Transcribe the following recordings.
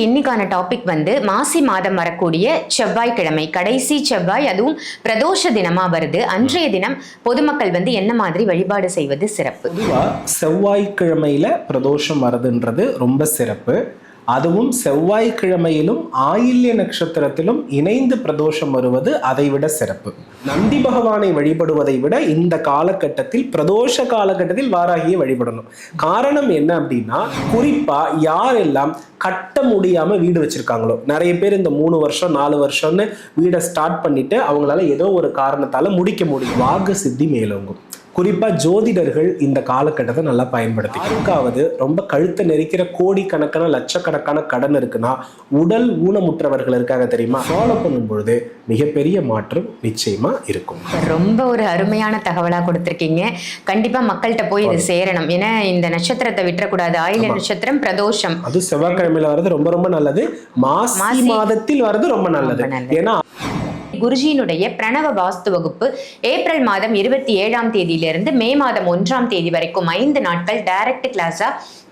இன்னைக்கான டாபிக் வந்து மாசி மாதம் வரக்கூடிய செவ்வாய்க்கிழமை. கடைசி செவ்வாய் அதுவும் பிரதோஷ தினமா வருது. அன்றைய தினம் பொதுமக்கள் வந்து என்ன மாதிரி வழிபாடு செய்வது சிறப்பு? செவ்வாய்க்கிழமையில பிரதோஷம் வருதுன்றது ரொம்ப சிறப்பு. அதுவும் செவ்வாய்க்கிழமையிலும் ஆயில்ய நட்சத்திரத்திலும் இணைந்து பிரதோஷம் வருவது அதைவிட சிறப்பு. நந்தி பகவானை வழிபடுவதை விட இந்த காலகட்டத்தில் பிரதோஷ காலகட்டத்தில் வாராகியை வழிபடணும். காரணம் என்ன அப்படின்னா குறிப்பா யாரெல்லாம் கட்ட முடியாம வீடு வச்சிருக்காங்களோ நிறைய பேர் இந்த மூணு வருஷம் நாலு வருஷம்னு வீடை ஸ்டார்ட் பண்ணிட்டு அவங்களால ஏதோ ஒரு காரணத்தால முடிக்க முடியும். வாக்கு சித்தி மேலோங்கும். குறிப்பா ஜோதிடர்கள் இந்த காலகட்டத்தை நல்லா பயன்படுத்தி யாருக்காவது ரொம்ப கழுத்தை நெரிக்கிற கோடிக்கணக்கான லட்சக்கணக்கான கடன் இருக்குன்னா உடல் ஊனமுற்றவர்கள் இருக்காங்க தெரியுமா? ஃபாலோ பண்ணும் பொழுது மிகப்பெரிய மாற்றம் நிச்சயமா இருக்கும். ரொம்ப ஒரு அருமையான தகவலா கொடுத்திருக்கீங்க. கண்டிப்பா மக்கள்கிட்ட போய் இது சேரணும். ஏன்னா இந்த நட்சத்திரத்தை விட்டுறக்கூடாது. ஆயில நட்சத்திரம் பிரதோஷம். அது செவ்வாய்க்கிழமையில வர்றது ரொம்ப ரொம்ப நல்லது. மாசி. மாதத்தில் வர்றது ரொம்ப நல்லது. ரொம்ப நல்லது. ஏன்னா குருஜியினுடைய பிரணவ வாஸ்து வகுப்பு ஏப்ரல் மாதம் இருபத்தி ஏழாம் தேதியிலிருந்து மே மாதம் ஒன்றாம் தேதி வரைக்கும் ஐந்து நாட்கள் டைரக்ட் கிளாஸா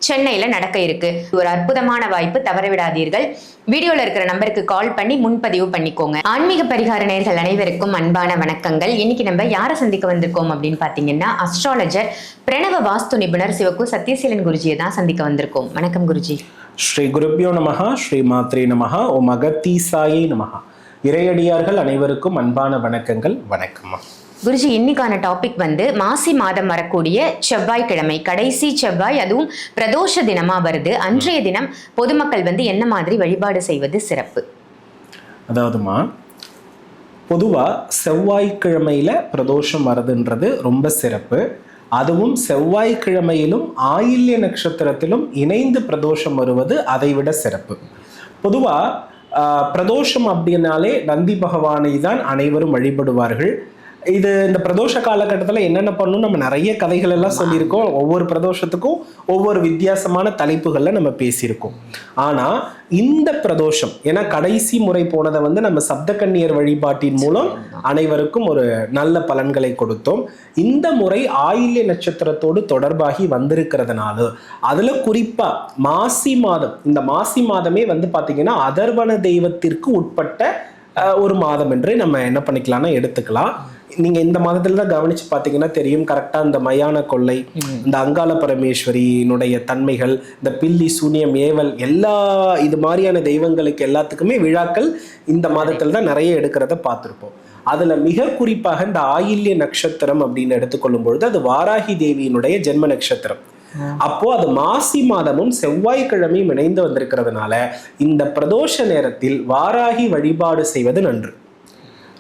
சென்னையில நடக்க இருக்கு. ஒரு அற்புதமான வாய்ப்பு தவறவிடாதீர்கள். வீடியோல இருக்கிற நம்பருக்கு கால் பண்ணி முன்பதிவு பண்ணிக்கோங்க. ஆன்மீக பரிகார நேர்கள் அனைவருக்கும் அன்பான வணக்கங்கள். இன்னைக்கு நம்ம யாரை சந்திக்க வந்திருக்கோம் அப்படின்னு பாத்தீங்கன்னா அஸ்ட்ராலஜர் பிரணவ வாஸ்து நிபுணர் சிவக்கு சத்யசீலன் குருஜியை தான் சந்திக்க வந்திருக்கோம். வணக்கம் குருஜி. ஸ்ரீ குருப்பியோ நமஹா ஸ்ரீ மாத்ரே நமஹா ஓ மகத்தீசாயே நமஹா. இறையடியார்கள் அனைவருக்கும் அன்பான வணக்கங்கள். வணக்கம்மா. குருஜி இன்னைக்கான டாபிக் வந்து மாசி மாதம் வரக்கூடிய செவ்வாய்க்கிழமை. கடைசி செவ்வாய் அதுவும் பிரதோஷ தினமா வருது. அன்றைய தினம் பொதுமக்கள் வந்து என்ன மாதிரி வழிபாடு செய்வது சிறப்பு? அதாவதுமா பொதுவாக செவ்வாய்க்கிழமையில பிரதோஷம் வருதுன்றது ரொம்ப சிறப்பு. அதுவும் செவ்வாய்க்கிழமையிலும் ஆயில்ய நட்சத்திரத்திலும் இணைந்து பிரதோஷம் வருவது அதைவிட சிறப்பு. பொதுவாக பிரதோஷம் அப்படின்னாலே நந்தி பகவானை தான் அனைவரும் வழிபடுவார்கள். இது இந்த பிரதோஷ காலகட்டத்தில் என்னென்ன பண்ணணும்? நம்ம நிறைய கதைகள் எல்லாம் சொல்லியிருக்கோம். ஒவ்வொரு பிரதோஷத்துக்கும் ஒவ்வொரு வித்தியாசமான தலைப்புகளில் நம்ம பேசியிருக்கோம். ஆனால் இந்த பிரதோஷம் ஏன்னா கடைசி முறை போனதை வந்து நம்ம சப்தக்கன்னியர் வழிபாட்டின் மூலம் அனைவருக்கும் ஒரு நல்ல பலன்களை கொடுத்தோம். இந்த முறை ஆயில்ய நட்சத்திரத்தோடு தொடர்பாகி வந்திருக்கிறதுனால அதில் குறிப்பாக மாசி மாதம் இந்த மாசி மாதமே வந்து பார்த்திங்கன்னா அதர்வன தெய்வத்திற்கு உட்பட்ட ஒரு மாதம் என்று நம்ம என்ன பண்ணிக்கலாம்னா எடுத்துக்கலாம். நீங்க இந்த மாதத்துல தான் கவனிச்சு பாத்தீங்கன்னா தெரியும் கரெக்டா இந்த மயான கொள்ளை இந்த அங்காள பரமேஸ்வரியினுடைய தன்மைகள் இந்த பில்லி சூனியம் ஏவல் எல்லா இது மாதிரியான தெய்வங்களுக்கு எல்லாத்துக்குமே விழாக்கள் இந்த மாதத்துல தான் நிறைய எடுக்கிறத பார்த்துருப்போம். அதுல மிக குறிப்பாக இந்த ஆயில்ய நட்சத்திரம் அப்படின்னு எடுத்துக்கொள்ளும் பொழுது அது வாராகி தேவியினுடைய ஜென்ம நட்சத்திரம். அப்போ அது மாசி மாதமும் செவ்வாய்க்கிழமையும் இணைந்து வந்திருக்கிறதுனால இந்த பிரதோஷ நேரத்தில் வாராகி வழிபாடு செய்வது நன்று.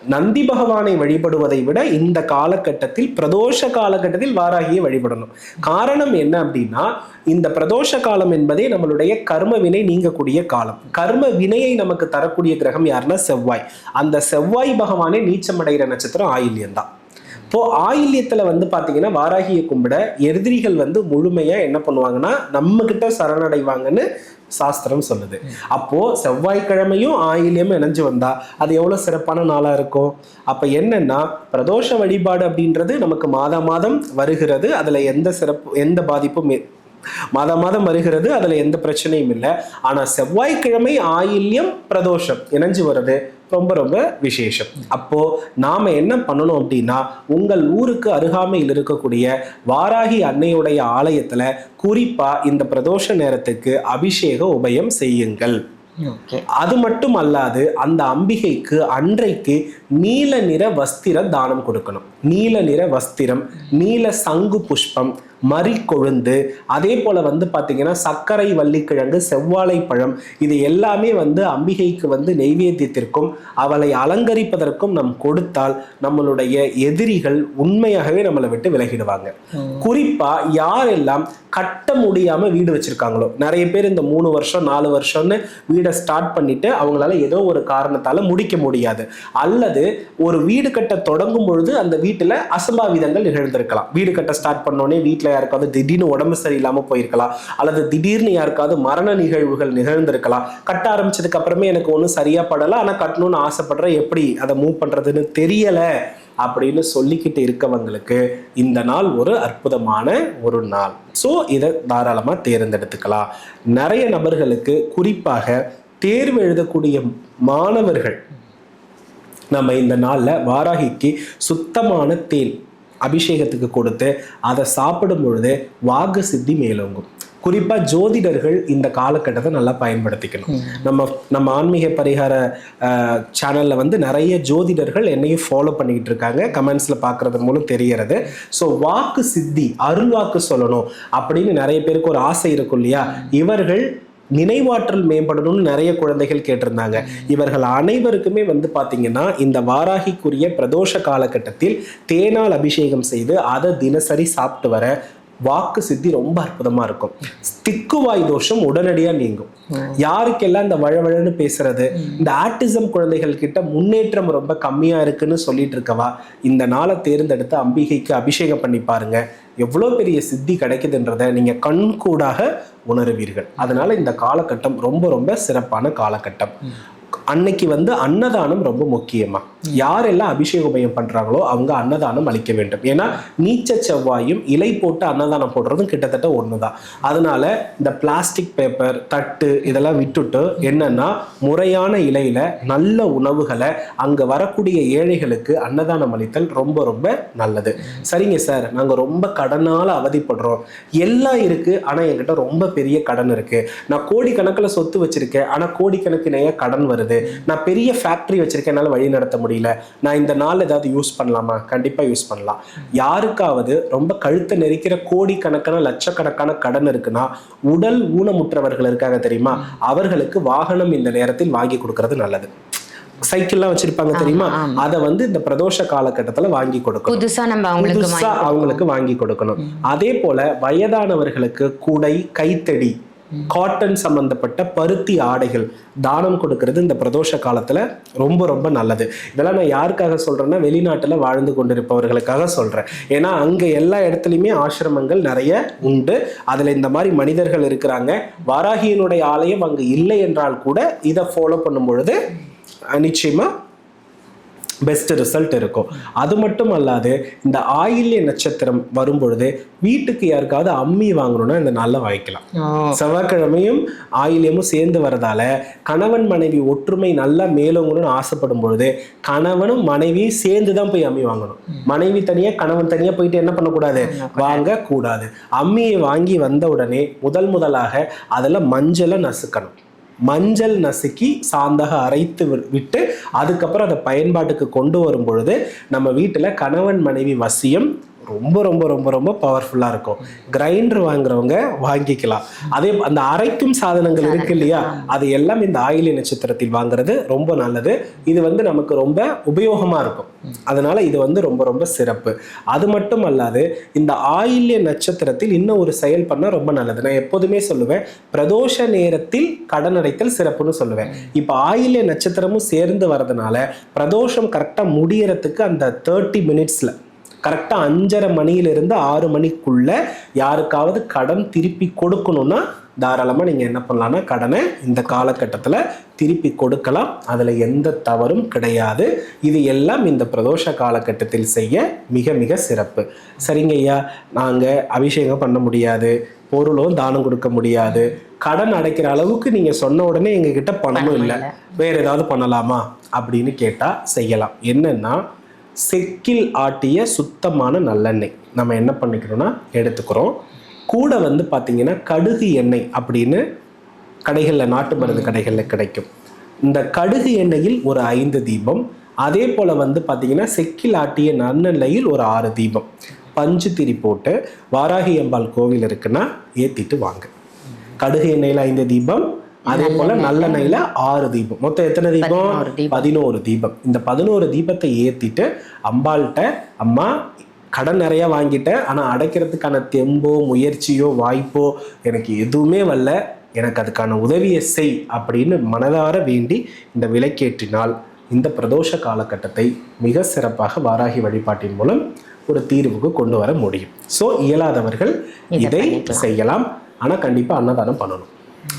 நந்தி பகவானை வழிபடுவதை விட இந்த காலகட்டத்தில் பிரதோஷ காலகட்டத்தில் வாராகியை வழிபடணும். காரணம் என்ன அப்படின்னா இந்த பிரதோஷ காலம் என்பதே நம்மளுடைய கர்ம வினை நீங்கக்கூடிய காலம். கர்ம வினையை நமக்கு தரக்கூடிய கிரகம் யாருன்னா செவ்வாய். அந்த செவ்வாய் பகவானே நீச்சமடைகிற நட்சத்திரம் ஆயில்யம் தான் இப்போ ஆயில்யத்துல வந்து பாத்தீங்கன்னா வாராகியை கும்பிட எதிரிகள் வந்து முழுமையா என்ன பண்ணுவாங்கன்னா நம்ம கிட்ட சரணடைவாங்கன்னு சாஸ்திரம் சொல்லுது. அப்போ செவ்வாய்க்கிழமையும் ஆயிலியமும் இணைஞ்சு வந்தா அது எவ்வளவு சிறப்பான நாளா இருக்கும்? அப்ப என்னன்னா பிரதோஷ வழிபாடு அப்படின்றது நமக்கு மாதம் மாதம் வருகிறது. அதுல எந்த சிறப்பு எந்த பாதிப்பும் இ- மாதா மாதம் வருகிறது அதுல எந்த பிரச்சனையும் இல்லை. ஆனா செவ்வாய்க்கிழமை ஆயில்யம் பிரதோஷம் இணைஞ்சு வருது. ரொம்ப ரொம்ப விசேஷம். அப்போ நாம என்ன பண்ணணும் அப்படின்னா உங்கள் ஊருக்கு அருகாமையில் இருக்கக்கூடிய வாராகி அன்னையுடைய ஆலயத்துல குறிப்பா இந்த பிரதோஷ நேரத்துக்கு அபிஷேக உபயம் செய்யுங்கள். அது மட்டும் அல்லாது அந்த அம்பிகைக்கு அன்றைக்கு நீல நிற வஸ்திர தானம் கொடுக்கணும். நீல நிற வஸ்திரம் நீல சங்கு புஷ்பம் மறி கொழுந்து அதே போல வந்து பாத்தீங்கன்னா சர்க்கரை வள்ளிக்கிழங்கு செவ்வாழை பழம் இது எல்லாமே வந்து அம்பிகைக்கு வந்து நெய்வேத்தியத்திற்கும் அவளை அலங்கரிப்பதற்கும் நம் கொடுத்தால் நம்மளுடைய எதிரிகள் உண்மையாகவே நம்மளை விட்டு விலகிடுவாங்க. குறிப்பா யாரெல்லாம் கட்ட முடியாம வீடு வச்சிருக்காங்களோ நிறைய பேர் இந்த மூணு வருஷம் நாலு வருஷம்னு வீடை ஸ்டார்ட் பண்ணிட்டு அவங்களால ஏதோ ஒரு காரணத்தால முடிக்க முடியாது. அல்லது ஒரு வீடு கட்ட தொடங்கும் பொழுது அந்த வீட்டுல அசம்பாவிதங்கள் நிகழ்ந்திருக்கலாம். வீடு கட்ட ஸ்டார்ட் பண்ணோடனே வீட்டுல யாருக்காவது திடீர்னு உடம்பு சரியில்லாம போயிருக்கலாம். அல்லது திடீர்னு யாருக்காவது மரண நிகழ்வுகள் நிகழ்ந்திருக்கலாம். கட்ட ஆரம்பிச்சதுக்கு அப்புறமே எனக்கு ஒன்றும் சரியா படல. ஆனா கட்டணும்னு ஆசைப்படுறேன் எப்படி அதை மூவ் பண்றதுன்னு தெரியல அப்படின்னு சொல்லிக்கிட்டு இருக்கவங்களுக்கு இந்த நாள் ஒரு அற்புதமான ஒரு நாள். ஸோ இதை தாராளமாக தேர்ந்தெடுத்துக்கலாம். நிறைய நபர்களுக்கு குறிப்பாக தேர்வு எழுதக்கூடிய மாணவர்கள் நம்ம இந்த நாளில் வாராகிக்கு சுத்தமான தேன் அபிஷேகத்துக்கு கொடுத்து அதை சாப்பிடும் பொழுது வாக்கு சித்தி மேலோங்கும். குறிப்பா ஜோதிடர்கள் இந்த காலகட்டத்தை நல்லா பயன்படுத்திக்கணும். நம்ம நம்ம ஆன்மீக பரிகார சேனல்ல வந்து நிறைய ஜோதிடர்கள் என்னையும் ஃபாலோ பண்ணிக்கிட்டு இருக்காங்க. கமெண்ட்ஸ்ல பார்க்கறது மூலம் தெரியறது ஸோ வாக்கு சித்தி அருள் வாக்கு சொல்லணும் அப்படின்னு நிறைய பேருக்கு ஒரு ஆசை இருக்கும் இல்லையா? இவர்கள் நினைவாற்றல் மேம்படணும்னு நிறைய குழந்தைகள் கேட்டிருந்தாங்க. இவர்கள் அனைவருக்குமே வந்து பார்த்தீங்கன்னா இந்த வாராகிக்குரிய பிரதோஷ காலகட்டத்தில் தேனால் அபிஷேகம் செய்து அதை தினசரி சாப்பிட்டு வர வாக்கு சித்தி ரொம்ப அற்புதமா இருக்கும். திக்குவாய் தோஷம் உடனடியா நீங்கும். யாருக்கெல்லாம் இந்த வழவழன்னு பேசுறது இந்த ஆட்டிசம் குழந்தைகள் கிட்ட முன்னேற்றம் ரொம்ப கம்மியா இருக்குன்னு சொல்லிட்டு இருக்கவா இந்த நாளை தேர்ந்தெடுத்து அம்பிகைக்கு அபிஷேகம் பண்ணி பாருங்க. எவ்வளோ பெரிய சித்தி கிடைக்குதுன்றதை நீங்க கண்கூடாக உணருவீர்கள். அதனால இந்த காலகட்டம் ரொம்ப ரொம்ப சிறப்பான காலகட்டம். அன்னைக்கு வந்து அன்னதானம் ரொம்ப முக்கியமா. யாரெல்லாம் அபிஷேக உபயம் பண்றாங்களோ அவங்க அன்னதானம் அளிக்க வேண்டும். ஏன்னா நீச்ச செவ்வாயும் இலை போட்டு அன்னதானம் போடுறதும் கிட்டத்தட்ட ஒண்ணுதான். அதனால இந்த பிளாஸ்டிக் பேப்பர் தட்டு இதெல்லாம் விட்டுட்டு என்னன்னா முறையான இலையில நல்ல உணவுகளை அங்க வரக்கூடிய ஏழைகளுக்கு அன்னதானம் அளித்தல் ரொம்ப ரொம்ப நல்லது. சரிங்க சார். நாங்க ரொம்ப கடனால அவதிப்படுறோம். எல்லாம் இருக்கு ஆனா என்கிட்ட ரொம்ப பெரிய கடன் இருக்கு. நான் கோடிக்கணக்கில் சொத்து வச்சிருக்கேன். ஆனா கோடிக்கணக்கு நிறைய கடன் வருது. நான் பெரிய ஃபேக்டரி வச்சிருக்கேன் என்னால வழி நடத்த முடியல. நான் இந்த நாள் ஏதாவது யூஸ் பண்ணலாமா? கண்டிப்பா யூஸ் பண்ணலாம். யாருக்காவது ரொம்ப கழுத்தை நெரிக்கிற கோடிக்கணக்கான லட்சக்கணக்கான கடன் இருக்குன்னா உடல் ஊனமுற்றவர்கள் இருக்காங்க தெரியுமா? அவர்களுக்கு வாகனம் இந்த நேரத்தில் வாங்கி கொடுக்கறது நல்லது. சைக்கிள்லாம் வச்சிருப்பாங்க தெரியுமா? அதை வந்து இந்த பிரதோஷ காலகட்டத்துல வாங்கி கொடுக்கணும். புதுசா நம்ம அவங்களுக்கு புதுசா அவங்களுக்கு வாங்கி கொடுக்கணும். அதே போல வயதானவர்களுக்கு குடை கைத்தடி காட்டன் சம்மந்தப்பட்ட பருத்தி ஆடைகள் தானம் கொடுக்கறது இந்த பிரதோஷ காலத்தில் ரொம்ப ரொம்ப நல்லது. இதெல்லாம் நான் யாருக்காக சொல்கிறேன்னா வெளிநாட்டில் வாழ்ந்து கொண்டிருப்பவர்களுக்காக சொல்கிறேன் ஏன்னா அங்கே எல்லா இடத்துலையுமே ஆசிரமங்கள் நிறைய உண்டு. அதில் இந்த மாதிரி மனிதர்கள் இருக்கிறாங்க. வாராகியினுடைய ஆலயம் அங்கே இல்லை என்றால் கூட இதை ஃபாலோ பண்ணும் பொழுது நிச்சயமாக பெஸ்ட் ரிசல்ட் இருக்கும். அது மட்டும் அல்லாது இந்த ஆயில்ய நட்சத்திரம் வரும் பொழுது வீட்டுக்கு யாருக்காவது அம்மி வாங்கணும்னா இந்த நாளில் வாங்கிக்கலாம். ஓ, செவ்வாய்க்கிழமையும் ஆயில்யமும் சேர்ந்து வரதால கணவன் மனைவி ஒற்றுமை நல்லா மேலோங்கணும்னு ஆசைப்படும் பொழுது கணவனும் மனைவியும் சேர்ந்து தான் போய் அம்மி வாங்கணும். மனைவி தனியா கணவன் தனியா போயிட்டு என்ன பண்ணக்கூடாது? வாங்க கூடாது அம்மியை வாங்கி வந்த உடனே முதல் முதலாக அதில் மஞ்சளை நசுக்கணும். மஞ்சள் நசுக்கி சாந்தாக அரைத்து விட்டு அதுக்கப்புறம் அதை பயன்பாட்டுக்கு கொண்டு வரும் பொழுது நம்ம வீட்டில் கணவன் மனைவி வசியம் ரொம்ப ரொம்ப ரொம்ப ரொம்ப பவர்ஃபுல்லாக இருக்கும். கிரைண்டர் வாங்குறவங்க வாங்கிக்கலாம். அதே அந்த அரைக்கும் சாதனங்கள் இருக்கு இல்லையா? அது எல்லாம் இந்த ஆயிலிய நட்சத்திரத்தில் வாங்குறது ரொம்ப நல்லது. இது வந்து நமக்கு ரொம்ப உபயோகமாக இருக்கும். அதனால இது வந்து ரொம்ப ரொம்ப சிறப்பு. அது மட்டும் அல்லாது இந்த ஆயில்ய நட்சத்திரத்தில் இன்னும் ஒரு செயல் பண்ணால் ரொம்ப நல்லது. நான் எப்போதுமே சொல்லுவேன் பிரதோஷ நேரத்தில் கடன் அடைத்தல் சிறப்புன்னு சொல்லுவேன். இப்போ ஆயில்ய நட்சத்திரமும் சேர்ந்து வரதுனால பிரதோஷம் கரெக்டாக முடியறதுக்கு அந்த தேர்ட்டி மினிட்ஸில் கரெக்டாக அஞ்சரை மணியிலிருந்து ஆறு மணிக்குள்ள யாருக்காவது கடன் திருப்பி கொடுக்கணும்னா தாராளமாக நீங்கள் என்ன பண்ணலாம்னா கடனை இந்த காலகட்டத்தில் திருப்பி கொடுக்கலாம். அதில் எந்த தவறும் கிடையாது. இது எல்லாம் இந்த பிரதோஷ காலகட்டத்தில் செய்ய மிக மிக சிறப்பு. சரிங்க ஐயா நாங்கள் அபிஷேகம் பண்ண முடியாது பொருளும் தானம் கொடுக்க முடியாது. கடன் அடைக்கிற அளவுக்கு நீங்கள் சொன்ன உடனே எங்ககிட்ட பணமும் இல்லை. வேற ஏதாவது பண்ணலாமா? அப்படின்னு கேட்டால் செய்யலாம். என்னன்னா செக்கில் ஆட்டிய சுத்தமான நல்லெண்ணெய். நம்ம என்ன பண்ணிக்கிறோம்னா எடுத்துக்கிறோம். கூட வந்து பார்த்தீங்கன்னா கடுகு எண்ணெய் அப்படின்னு கடைகளில் நாட்டு மருந்து கடைகளில் கிடைக்கும். இந்த கடுகு எண்ணெயில் ஒரு ஐந்து தீபம். அதே போல் வந்து பார்த்தீங்கன்னா செக்கில் ஆட்டிய நல்லெண்ணெயில் ஒரு ஆறு தீபம். பஞ்சு திரி போட்டு வாராகி அம்பாள் கோவில் இருக்குன்னா ஏற்றிட்டு வாங்க. கடுகு எண்ணெயில் ஐந்து தீபம். அதே போல நல்லெண்ணெயில ஆறு தீபம். மொத்தம் எத்தனை தீபம்? பதினோரு தீபம். இந்த பதினோரு தீபத்தை ஏத்திட்டு அம்பாள்கிட்ட அம்மா கடன் நிறைய வாங்கிட்டேன். ஆனா அடைக்கிறதுக்கான தெம்போ முயற்சியோ வாய்ப்போ எனக்கு எதுவுமே வரல. எனக்கு அதுக்கான உதவியை செய் அப்படின்னு மனதார வேண்டி இந்த விலைக்கேற்றினால் இந்த பிரதோஷ காலகட்டத்தை மிக சிறப்பாக வாராகி வழிபாட்டின் மூலம் ஒரு தீர்வுக்கு கொண்டு வர முடியும். ஸோ இயலாதவர்கள் இதை. செய்யலாம். ஆனா கண்டிப்பா அன்னதானம் பண்ணணும்.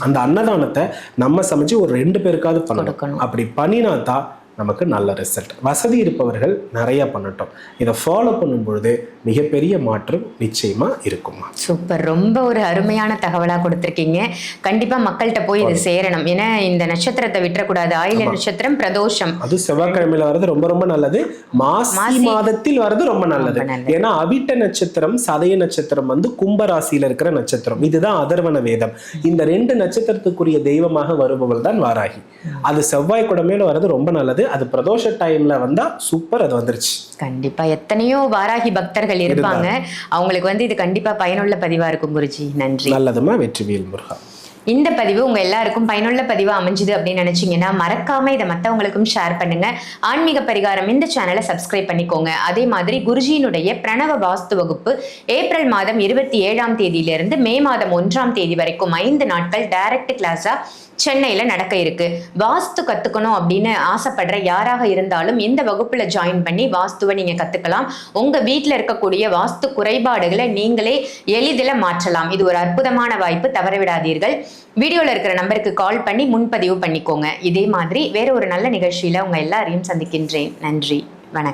அந்த அன்னதானத்தை நம்ம சமைச்சு ஒரு ரெண்டு பேருக்காவது பண்ணணும். அப்படி பண்ணினா தான் நமக்கு நல்ல ரிசல்ட் வசதி இருப்பவர்கள் நிறைய பண்ணட்டும். இதை ஃபாலோ பண்ணும் பொழுது மிகப்பெரிய மாற்றம் நிச்சயமா இருக்குமா? சூப்பர் ரொம்ப ஒரு அருமையான தகவலா கொடுத்திருக்கீங்க. கண்டிப்பா மக்கள்கிட்ட போய் இது சேரணும். ஏன்னா இந்த நட்சத்திரத்தை விட்டுறக்கூடாது. ஆயில நட்சத்திரம் பிரதோஷம். அது செவ்வாய்க்கிழமையில வர்றது ரொம்ப ரொம்ப நல்லது. மாசி மாதத்தில் வர்றது ரொம்ப நல்லது. ஏன்னா அவிட்ட நட்சத்திரம் சதய நட்சத்திரம் வந்து கும்ப ராசியில இருக்கிற நட்சத்திரம். இதுதான் அதர்வன வேதம். இந்த ரெண்டு நட்சத்திரத்துக்குரிய தெய்வமாக வருபவள் தான் வாராகி அது செவ்வாய் குடமையில வர்றது ரொம்ப நல்லது. அது பிரதோஷ டைம்ல வந்தா சூப்பர் அது வந்துருச்சு. கண்டிப்பா. எத்தனையோ வாராகி பக்தர்கள் இருப்பாங்க. அவங்களுக்கு வந்து இது கண்டிப்பா பயனுள்ள பதிவா இருக்கும் குருஜி. நன்றி. நல்லதுமா? வெற்றிவேல் முருகா. இந்த பதிவு உங்க எல்லாருக்கும் பயனுள்ள பதிவு அமைஞ்சுது அப்படின்னு நினைச்சீங்கன்னா மறக்காம இதை மத்தவங்களுக்கும் ஷேர் பண்ணுங்க. ஆன்மீக பரிகாரம் இந்த சேனலை சப்ஸ்கிரைப் பண்ணிக்கோங்க. அதே மாதிரி குருஜியினுடைய பிரணவ வாஸ்து வகுப்பு ஏப்ரல் மாதம் இருபத்தி ஏழாம் தேதியிலிருந்து மே மாதம் ஒன்றாம் தேதி வரைக்கும் ஐந்து நாட்கள் டைரக்ட் கிளாஸா சென்னையில நடக்க இருக்கு. வாஸ்து கத்துக்கணும் அப்படின்னு ஆசைப்படுற யாராக இருந்தாலும் இந்த வகுப்புல ஜாயின் பண்ணி வாஸ்துவை நீங்க கத்துக்கலாம். உங்க வீட்டில் இருக்கக்கூடிய வாஸ்து குறைபாடுகளை நீங்களே எளிதில் மாற்றலாம். இது ஒரு அற்புதமான வாய்ப்பு. தவறவிடாதீர்கள். வீடியோவில் இருக்கிற நம்பருக்கு கால் பண்ணி முன்பதிவு பண்ணிக்கோங்க. இதே மாதிரி வேற ஒரு நல்ல நிகழ்ச்சியில் உங்கள் எல்லாரையும் சந்திக்கின்றேன். நன்றி. வணக்கம்.